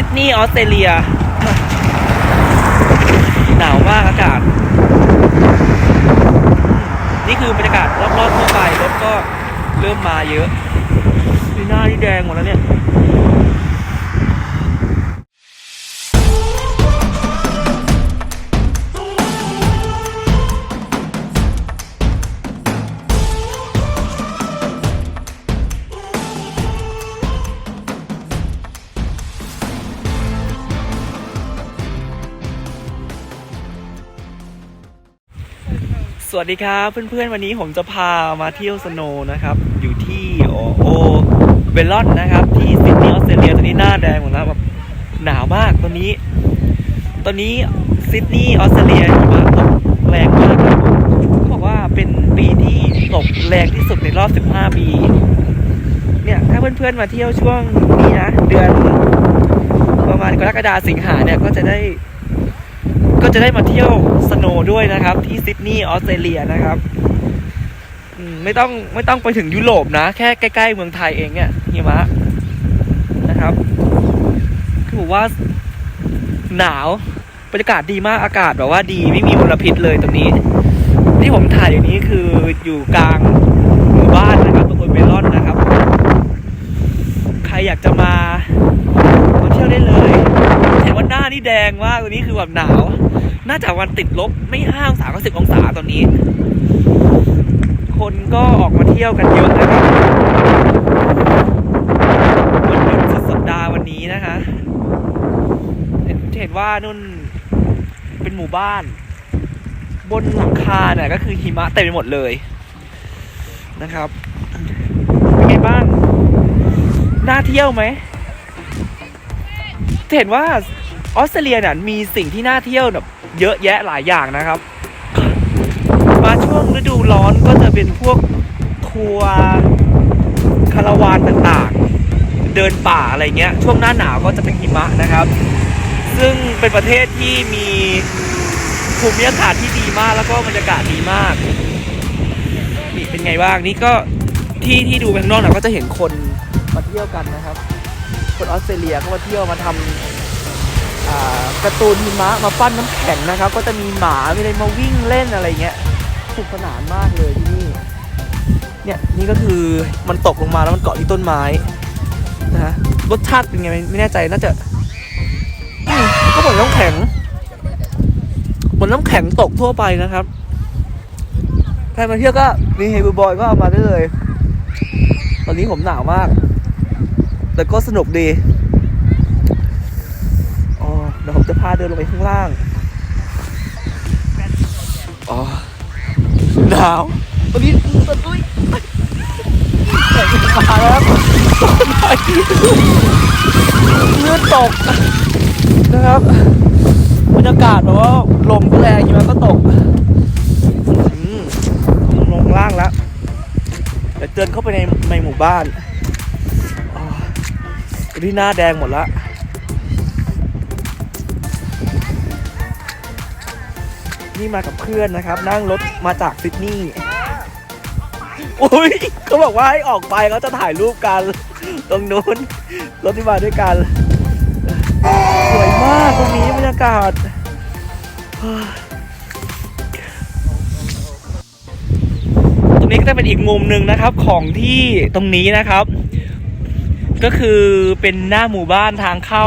ซิดนีย์ออสเตรเลีย หนาวมากอากาศ นี่คือบรรยากาศรอบๆทั่วไปรถก็เริ่มมาเยอะที่หน้าที่แดงหมดแล้วเนี่ย วัสดีครับ เพื่อนๆวันนี้ผมจะพามาเที่ยวสโนว์นะครับ อยู่ที่โอโอเบลลอนนะครับ ที่ซิดนีย์ออสเตรเลียตอนนี้หน้าแดงหมดแล้วแบบหนาวมากตอนนี้ ตอนนี้ซิดนีย์ออสเตรเลียหิมะตกแรงมากครับเขาบอกว่าเป็นปีที่ตกแรงที่สุดในรอบ 15 ปี เนี่ยถ้าเพื่อนๆมาเที่ยวช่วงนี้นะเดือนประมาณกรกฎาสิงหาเนี่ยก็จะได้ ก็จะได้มาเที่ยวสโนด้วยนะครับ ที่ซิดนีย์ออสเตรเลียนะครับไม่ต้องไม่ต้องไปถึงยุโรปนะ แค่ใกล้ ๆ เมืองไทยเองเนี่ยหิมะนะครับ คือบอกว่าหนาวบรรยากาศดีมากอากาศแบบว่าดีไม่มีมลพิษเลยตรงนี้ ที่ผมถ่ายอยู่นี้คืออยู่กลางหมู่บ้านนะครับตำบลเมลอนนะครับ ใครอยากจะมามาเที่ยวได้เลย เห็นว่าหน้านี่แดง มากตรงนี้คือแบบหนาว น่าจะวันติดลบไม่ห้าองศาก็สิบองศาตอนนี้ คนก็ออกมาเที่ยวกันเยอะนะครับวันหยุดสุดสัปดาห์วันนี้นะคะเห็นเห็นว่านุ่นเป็นหมู่บ้าน บนหลังคาเนี่ยก็คือหิมะเต็มไปหมดเลยนะครับเป็นไงบ้าง น่าเที่ยวไหมเห็นว่า ออสเตรเลียเนี่ยมีสิ่งที่น่าเที่ยวแบบเยอะแยะหลายอย่างนะครับ มาช่วงฤดูร้อนก็จะเป็นพวกทัวร์คาราวานต่างๆ เดินป่าอะไรเงี้ย ช่วงหน้าหนาวก็จะเป็นหิมะนะครับ ซึ่งเป็นประเทศที่มีภูมิอากาศที่ดีมากแล้วก็บรรยากาศดีมากนี่เป็นไงบ้างนี่ก็ที่ที่ดูไปข้างนอกน่ะก็จะเห็นคนมาเที่ยวกันนะครับ คนออสเตรเลียเขามาเที่ยวมาทำอ่า การ์ตูนหิมะมาปั้นน้ำแข็งนะครับ ก็จะมีหมามีอะไรมาวิ่งเล่นอะไรเงี้ยสนุกสนานมากเลยที่นี่เนี่ยนี่ก็คือมันตกลงมาแล้วมันเกาะที่ต้นไม้นะฮะรสชาติเป็นไงไม่ไม่แน่ใจน่าจะก็เหมือนน้ำแข็งเหมือนน้ำแข็งตกทั่วไปนะครับใครมาเที่ยวก็มีเฮบูบอยก็เอามาได้เลย ตอนนี้ผมหนาวมาก แต่ก็สนุกดี จะพาเดินลงไปข้างล่าง อ๋อ หนาวตอนนี้ตอนนี้แข่งขาแล้วครับเลือดตกนะครับบรรยากาศแบบว่าลมก็แรงอยู่มันก็ตกอืมผมลงข้างล่างแล้วเดี๋ยวเดินเข้าไปในในหมู่บ้านที่หน้าแดงหมดละ นี่มากับเพื่อนนะครับ นั่งรถมาจากซิดนีย์อุ้ยเขาบอกว่าให้ออกไปเขาจะถ่ายรูปกัน ตรงนู้นรถที่มาด้วยกัน สวยมากตรงนี้บรรยากาศตรงนี้ก็จะเป็นอีกมุมหนึ่งนะครับของที่ตรงนี้นะครับ ก็คือเป็นหน้าหมู่บ้านทางเข้า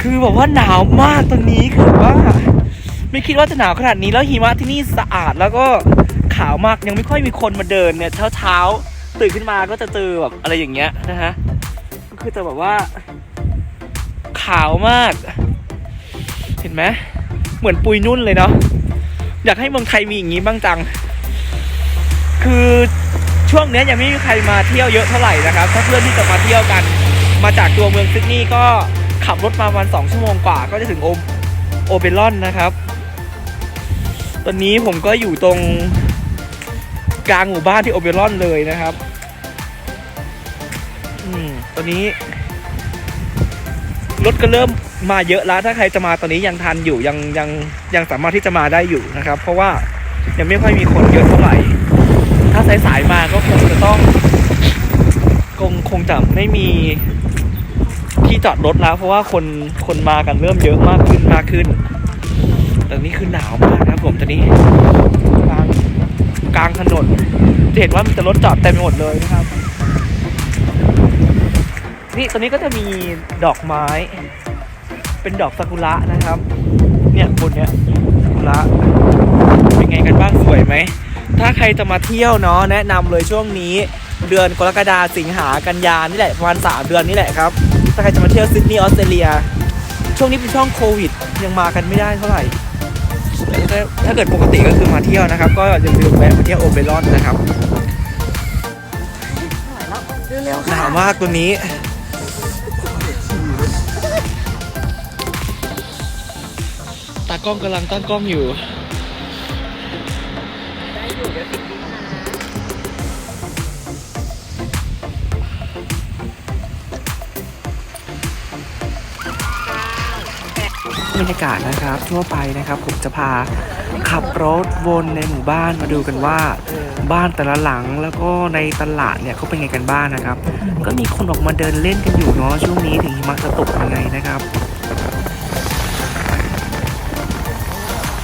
คือแบบว่าหนาวมากตรงนี้คือว่า ไม่คิดว่าจะหนาวขนาดนี้แล้วหิมะที่นี่สะอาดแล้วก็ขาวมากยังไม่ค่อยมีคนมาเดินเนี่ยเช้าเช้าตื่นขึ้นมาก็จะเจอแบบอะไรอย่างเงี้ยนะฮะก็คือจะแบบว่า ขาวมาก เห็นไหมเหมือนปุยนุ่นเลยเนาะอยากให้เมืองไทยมีอย่างนี้บ้างจัง คือช่วงเนี้ยยังไม่มีใครมาเที่ยวเยอะเท่าไหร่นะครับ ถ้าเพื่อนที่จะมาเที่ยวกัน มาจากตัวเมืองซิดนีย์ก็ขับรถมาประมาณสองชั่วโมงกว่าก็จะถึงโอโอเบลอนนะครับ ตอนนี้ผมก็อยู่ตรงกลางหมู่บ้านที่โอเบลอนเลยนะครับอืมตอนนี้ รถก็เริ่มมาเยอะแล้ว ถ้าใครจะมาตอนนี้ยังทันอยู่ยังยังยังสามารถที่จะมาได้อยู่นะครับ เพราะว่ายังไม่ค่อยมีคนเยอะเท่าไหร่ ถ้าสายๆมาก็คงจะต้อง คงคงจะไม่มีที่จอดรถแล้ว เพราะว่าคนคนมากันเริ่มเยอะมากขึ้นมากขึ้นแตอนนี้คือหนาวมากครับ ตอนนี้กลางกลางถนนจะเห็นว่ามันจะรถจอดเต็มไปหมดเลยนะครับ นี่ตอนนี้ก็จะมีดอกไม้ เป็นดอกซากุระนะครับ เนี่ยบนเนี้ยซากุระเป็นไงกันบ้างสวยไหม ถ้าใครจะมาเที่ยวเนาะแนะนำเลยช่วงนี้เดือนกรกฎาสิงหากันยานี่แหละประมาณ3เดือนนี่แหละครับ ถ้าใครจะมาเที่ยวซิดนีย์ออสเตรเลีย ช่วงนี้เป็นช่วงโควิด ยังมากันไม่ได้เท่าไหร่ ถ้าถ้าเกิดปกติก็คือมาเที่ยวนะครับ ก็อย่าลืมแวะมาเที่ยวโอเบรอนนะครับเร็วหนาวมากตัวนี้ตากล้องกำลังตั้งกล้องอยู่ บรรยากาศนะครับ ทั่วไปนะครับผมจะพาขับรถวนในหมู่บ้านมาดูกันว่า บ้านแต่ละหลังแล้วก็ในตลาดเนี่ยเขาเป็นไงกันบ้างนะครับ ก็มีคนออกมาเดินเล่นกันอยู่เนาะช่วงนี้ถึงหิมะจะตกยังไงนะครับ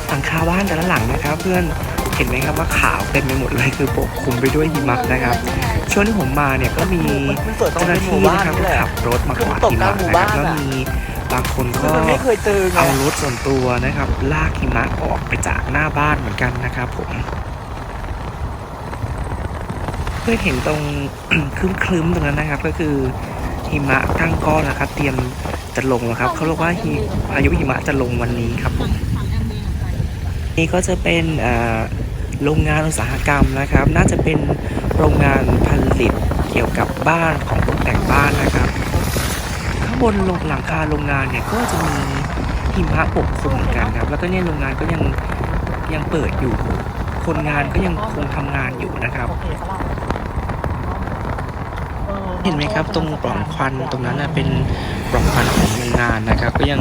หลังคาบ้านแต่ละหลังนะครับ เพื่อนเห็นไหมครับว่าขาวเต็มไปหมดเลยคือปกคลุมไปด้วยหิมะนะครับ ช่วงที่ผมมาเนี่ยก็มีเจ้าหน้าที่นะครับขับรถมากวาดหิมะนะครับแล้วมี บางคนก็มันไม่เคยเจอไงเอารถส่วนตัวนะครับ ลากหิมะออกไปจากหน้าบ้านเหมือนกันนะครับผมเพื่อเห็นตรงคลึ้มๆตรงนั้นนะครับ ก็คือหิมะตั้งก้อนนะครับ เตรียมจะลงแล้วครับ เขาเรียกว่าหิพายุหิมะจะลงวันนี้ครับผมนี่ก็จะเป็นเอ่อโรงงานอุตสาหกรรมนะครับ น่าจะเป็นโรงงานผลิตเกี่ยวกับบ้านของตกแต่งบ้านนะครับข้าง บนลงหลังคาโรงงานเนี่ยก็จะมีหิมะปกคลุมเหมือนกันครับ แล้วก็เนี่ยโรงงานก็ยังยังเปิดอยู่ คนงานก็ยังคงทำงานอยู่นะครับ เห็นไหมครับตรงปล่องควันตรงนั้นนะเป็นปล่องควันของโรงงานนะครับ ก็ยัง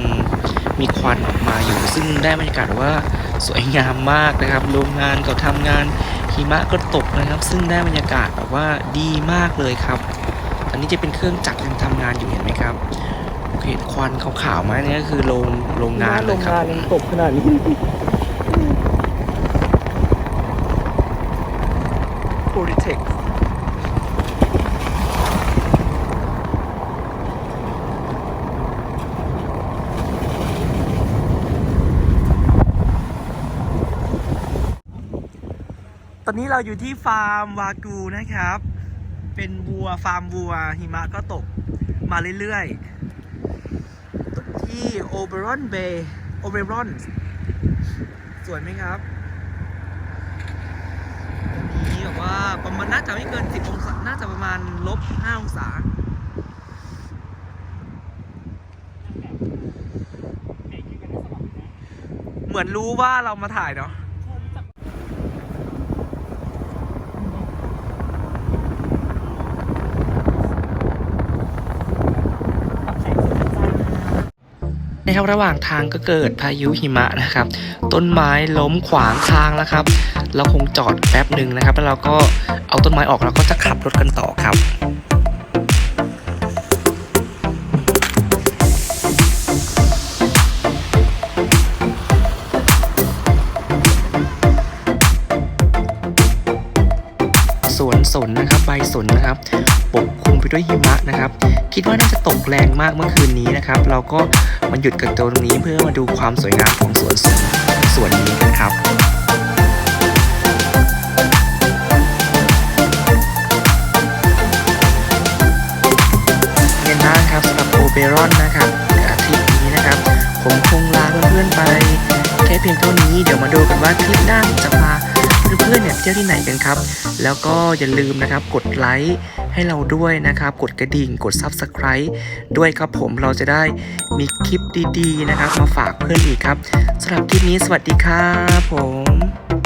มีควันออกมาอยู่ ซึ่งได้บรรยากาศว่าสวยงามมากนะครับ โรงงานก็ทำงานหิมะก็ตกนะครับ ซึ่งได้บรรยากาศแบบว่าดีมากเลยครับ อันนี้จะเป็นเครื่องจักรยังทำงานอยู่เห็นไหมครับ เห็นควันขาวๆไหมนี่ก็คือโรงโรงงานเลยครับโรงงานยังตกขนาดนี้โ o ลิเทคตอนนี้เราอยู่ที่ฟาร์มวากูนะครับ เป็นวัวฟาร์มวัวหิมะก็ตกมาเรื่อยๆ ที่โอเบรอนเบย์โอเบรอนสวยไหมครับอันนี้แบบว่าประมาณน่าจะไม่เกิน 10 องศา น่าจะประมาณลบ 5 องศาเหมือนรู้ว่าเรามาถ่ายเนาะ ครับระหว่างทางก็เกิดพายุหิมะนะครับ ต้นไม้ล้มขวางทางแล้วครับ เราคงจอดแป๊บหนึ่งนะครับ แล้วเราก็เอาต้นไม้ออกแล้วก็จะขับรถกันต่อครับ สนนะครับใบสนนะครับปกคลุมไปด้วยหิมะนะครับ คิดว่าน่าจะตกแรงมากเมื่อคืนนี้นะครับ เราก็มาหยุดกันตรงนี้เพื่อมาดูความสวยงามของสวนสนสวนนี้กันครับเป็นบ้างครับสำหรับโอเบรอนนะครับอาทิตย์นี้นะครับ ผมคงลาเพื่อนๆไปแค่เพียงเท่านี้เดี๋ยวมาดูกันว่าคลิปหน้าผมจะพา พื่อนๆเนี่ยเที่ยวที่ไหนกันครับ แล้วก็อย่าลืมนะครับกดไลค์ให้เราด้วยนะครับ กดกระดิ่งกด Subscribe ด้วยครับผมเราจะได้มีคลิปดีๆนะครับ มาฝากเพื่อนอีกครับสำหรับคลิปนี้สวัสดีครับผม